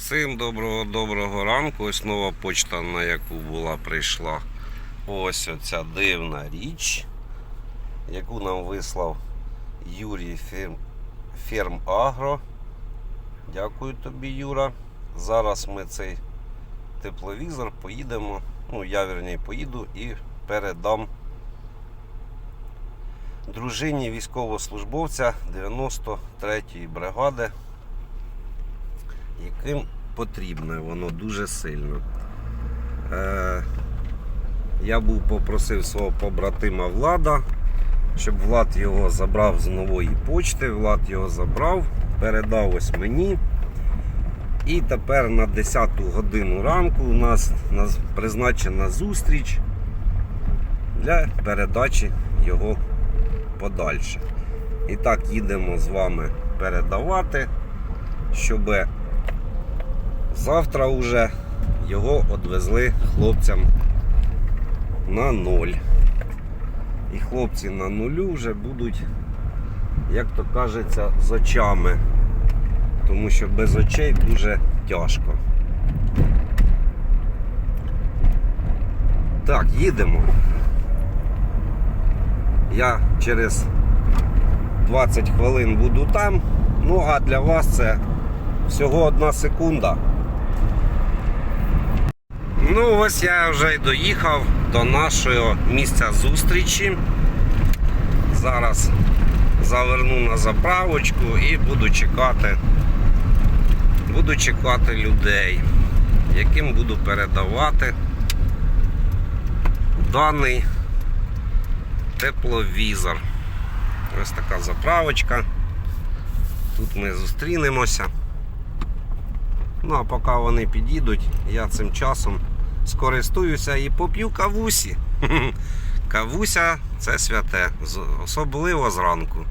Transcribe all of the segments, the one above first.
Всім доброго доброго ранку. Ось нова почта, на яку була прийшла. Ось оця дивна річ, яку нам вислав Юрій Ферм, Ферм Агро. Дякую тобі, Юра. Зараз ми цей тепловізор поїдемо. Ну, я вірні поїду і передам дружині військовослужбовця 93-ї бригади яким потрібне воно дуже сильно. Е, я був попросив свого побратима Влада, щоб Влад його забрав з нової почти. Влад його забрав, передав ось мені. І тепер на 10 годину ранку у нас призначена зустріч для передачі його подальше. І так їдемо з вами передавати, щоб Завтра вже його відвезли хлопцям на ноль. І хлопці на нулю вже будуть, як то кажеться, з очами. Тому що без очей дуже тяжко. Так, їдемо. Я через 20 хвилин буду там. Ну а для вас це всього одна секунда. Ну, ось я вже доїхав до нашого місця зустрічі. Зараз заверну на заправочку і буду чекати. Буду чекати людей, яким буду передавати даний тепловізор. Ось така заправочка. Тут ми зустрінемося. Ну а поки вони підійдуть, я цим часом скористуюся і поп'ю кавусі. Кавуся це святе, особливо зранку.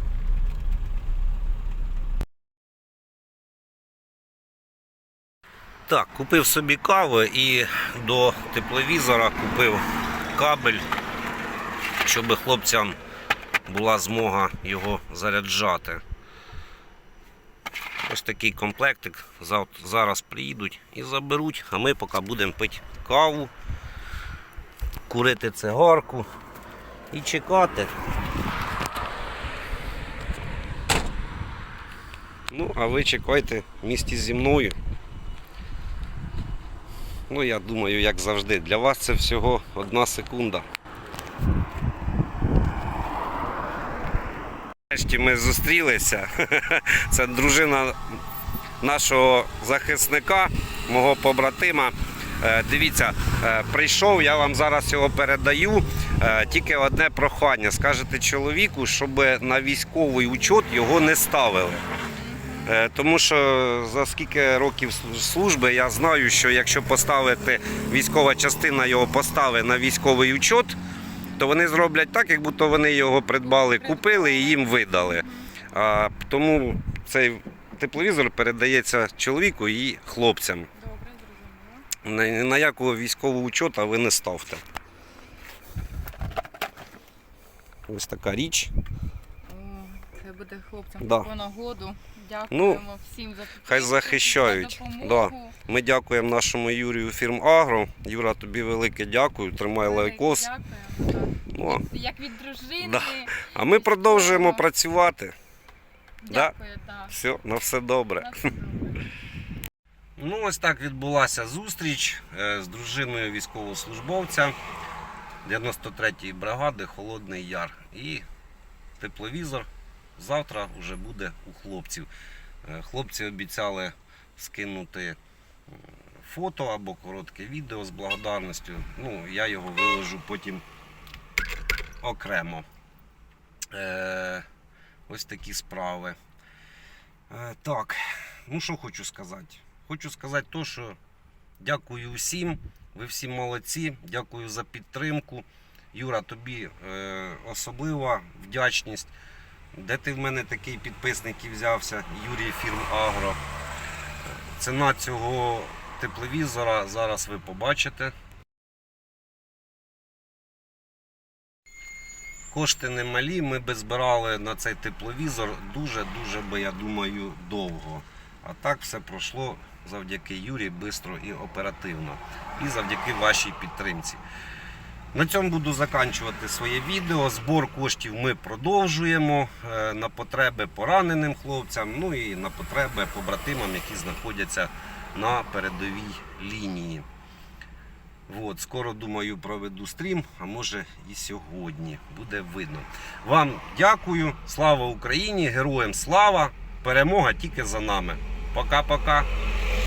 Так, купив собі каву і до тепловізора купив кабель, щоб хлопцям була змога його заряджати. Ось такий комплектик. Зараз приїдуть і заберуть, а ми поки будемо пити каву, курити цигарку і чекати. Ну, а ви чекайте в місті зі мною. Ну, я думаю, як завжди, для вас це всього одна секунда. Нарешті ми зустрілися. Це дружина нашого захисника, мого побратима. Е, Дивіться, е, прийшов, я вам зараз його передаю. Е, Тільки одне прохання. Скажете чоловіку, щоб на військовий учет його не ставили. Тому що за скільки років служби я знаю, що якщо поставити військова частина його поставить на військовий учет, то вони зроблять так, як будто вони його придбали, купили і їм видали. А, тому цей тепловізор передається чоловіку і хлопцям. Добре. На, на якого військового учета ви не ставте. Ось така річ. Це буде хлопцям Да. да. нагоду. Дякуємо всім за підтримку, Хай захищають. за допомогу. Ми дякуємо нашому Юрію фірм Агро. Юра, тобі велике дякую. Тримай лайкос. Дякуємо. Ну, Як від дружини. Да. а ми продовжуємо працювати. Дякую, так. Все, на все добре. На все добре. Ну, ось так відбулася зустріч е, з дружиною військовослужбовця 93-ї бригади Холодний Яр. І тепловізор завтра вже буде у хлопців. Е, Хлопці обіцяли скинути фото або коротке відео з благодарністю. Ну, я його виложу потім окремо. Е, ось такі справи. Е, так, ну що хочу сказати. Хочу сказати то, що дякую всім. Ви всі молодці. Дякую за підтримку. Юра, тобі е, особлива вдячність. Де ти в мене такий підписник і взявся? Юрій Фірм Агро. Ціна цього тепловізора зараз ви побачите. Кошти немалі. Ми би збирали на цей тепловізор дуже-дуже би, я думаю, довго. А так все пройшло завдяки Юрі швидко і оперативно. І завдяки вашій підтримці. На цьому буду заканчувати своє відео. Збор коштів ми продовжуємо е, на потреби пораненим хлопцям, ну і на потреби побратимам, які знаходяться на передовій лінії. От, скоро думаю проведу стрім, а може і сьогодні. Буде видно. Вам дякую. Слава Україні! Героям слава! Перемога тільки за нами. Пока-пока.